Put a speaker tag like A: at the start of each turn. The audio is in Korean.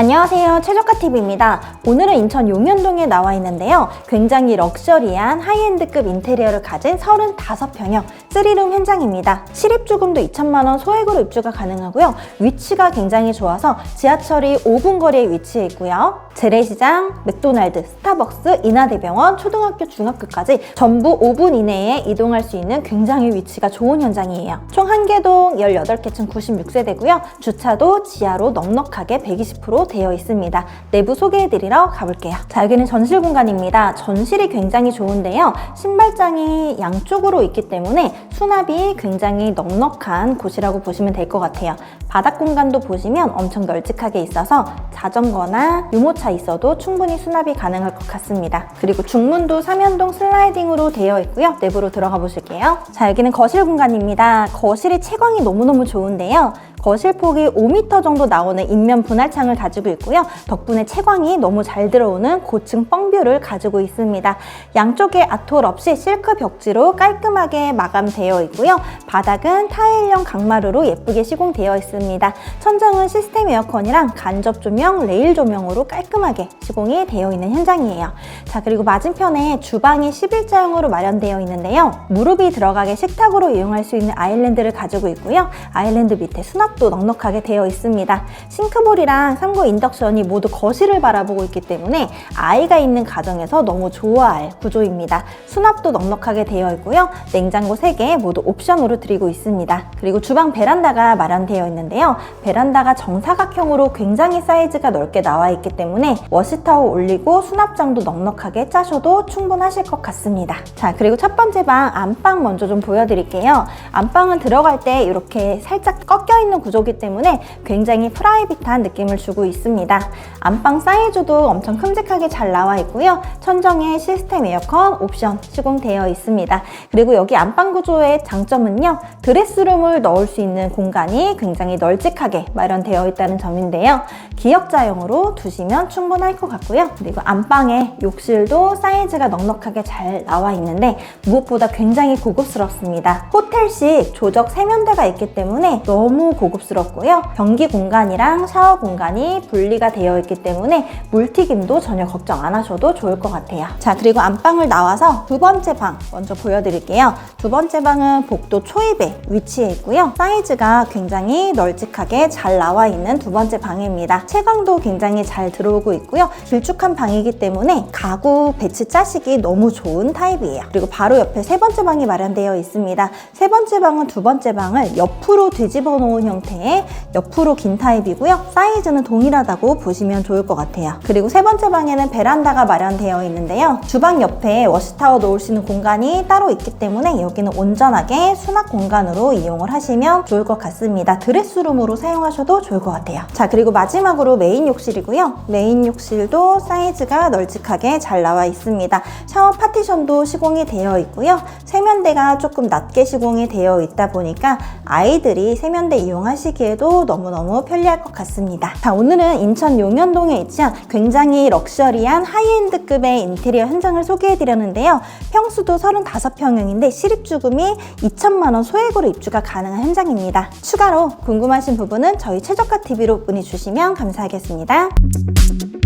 A: 안녕하세요. 최저가TV입니다. 오늘은 인천 용현동에 나와 있는데요. 굉장히 럭셔리한 하이엔드급 인테리어를 가진 35평형 3룸 현장입니다. 실입주금도 2천만원 소액으로 입주가 가능하고요. 위치가 굉장히 좋아서 지하철이 5분 거리에 위치해 있고요. 재래시장, 맥도날드, 스타벅스, 인하대병원, 초등학교, 중학교까지 전부 5분 이내에 이동할 수 있는 굉장히 위치가 좋은 현장이에요. 총 한 개동 18개층 96세대고요. 주차도 지하로 넉넉하게 120% 되어 있습니다. 내부 소개해드리러 가볼게요. 자, 여기는 전실 공간입니다. 전실이 굉장히 좋은데요. 신발장이 양쪽으로 있기 때문에 수납이 굉장히 넉넉한 곳이라고 보시면 될 것 같아요. 바닥 공간도 보시면 엄청 널찍하게 있어서 자전거나 유모차 있어도 충분히 수납이 가능할 것 같습니다. 그리고 중문도 삼연동 슬라이딩으로 되어 있고요. 내부로 들어가 보실게요. 자, 여기는 거실 공간입니다. 거실이 채광이 너무너무 좋은데요. 거실 폭이 5m 정도 나오는 인면 분할창을 가지고 있고요. 덕분에 채광이 너무 잘 들어오는 고층 뻥뷰를 가지고 있습니다. 양쪽에 아톨 없이 실크 벽지로 깔끔하게 마감되어 있고요. 바닥은 타일형 강마루로 예쁘게 시공되어 있습니다. 천장은 시스템 에어컨이랑 간접 조명, 레일 조명으로 깔끔하게 시공이 되어 있는 현장이에요. 자, 그리고 맞은편에 주방이 11자형으로 마련되어 있는데요. 무릎이 들어가게 식탁으로 이용할 수 있는 아일랜드를 가지고 있고요. 아일랜드 밑에 수납 수납도 넉넉하게 되어 있습니다. 싱크볼이랑 3구 인덕션이 모두 거실을 바라보고 있기 때문에 아이가 있는 가정에서 너무 좋아할 구조입니다. 수납도 넉넉하게 되어 있고요. 냉장고 3개 모두 옵션으로 드리고 있습니다. 그리고 주방 베란다가 마련되어 있는데요. 베란다가 정사각형으로 굉장히 사이즈가 넓게 나와 있기 때문에 워시타워 올리고 수납장도 넉넉하게 짜셔도 충분하실 것 같습니다. 자, 그리고 첫 번째 방 안방 먼저 좀 보여드릴게요. 안방은 들어갈 때 이렇게 살짝 꺾여 있는 구조기 때문에 굉장히 프라이빗한 느낌을 주고 있습니다. 안방 사이즈도 엄청 큼직하게 잘 나와 있고요. 천정에 시스템 에어컨 옵션 시공되어 있습니다. 그리고 여기 안방 구조의 장점은요. 드레스룸을 넣을 수 있는 공간이 굉장히 널찍하게 마련되어 있다는 점인데요. 기역자형으로 두시면 충분할 것 같고요. 그리고 안방에 욕실도 사이즈가 넉넉하게 잘 나와 있는데 무엇보다 굉장히 고급스럽습니다. 호텔식 조적 세면대가 있기 때문에 너무 고급 스럽고요. 변기 공간이랑 샤워 공간이 분리가 되어 있기 때문에 물튀김도 전혀 걱정 안 하셔도 좋을 것 같아요. 자, 그리고 안방을 나와서 두 번째 방 먼저 보여드릴게요. 두 번째 방은 복도 초입에 위치해 있고요. 사이즈가 굉장히 널찍하게 잘 나와 있는 두 번째 방입니다. 채광도 굉장히 잘 들어오고 있고요. 길쭉한 방이기 때문에 가구 배치 짜식이 너무 좋은 타입이에요. 그리고 바로 옆에 세 번째 방이 마련되어 있습니다. 세 번째 방은 두 번째 방을 옆으로 뒤집어 놓은 형태 의 옆으로 긴 타입이고요. 사이즈는 동일하다고 보시면 좋을 것 같아요. 그리고 세 번째 방에는 베란다가 마련되어 있는데요. 주방 옆에 워시타워 놓을 수 있는 공간이 따로 있기 때문에 여기는 온전하게 수납 공간으로 이용을 하시면 좋을 것 같습니다. 드레스룸으로 사용하셔도 좋을 것 같아요. 자, 그리고 마지막으로 메인 욕실이고요. 메인 욕실도 사이즈가 널찍하게 잘 나와 있습니다. 샤워 파티션도 시공이 되어 있고요. 세면대가 조금 낮게 시공이 되어 있다 보니까 아이들이 세면대 이용하 구경하시기에도 너무너무 편리할 것 같습니다. 자, 오늘은 인천 용현동에 위치한 굉장히 럭셔리한 하이엔드급의 인테리어 현장을 소개해드렸는데요. 평수도 35평형인데 시립주금이 2천만원 소액으로 입주가 가능한 현장입니다. 추가로 궁금하신 부분은 저희 최저가 TV로 문의 주시면 감사하겠습니다. 음.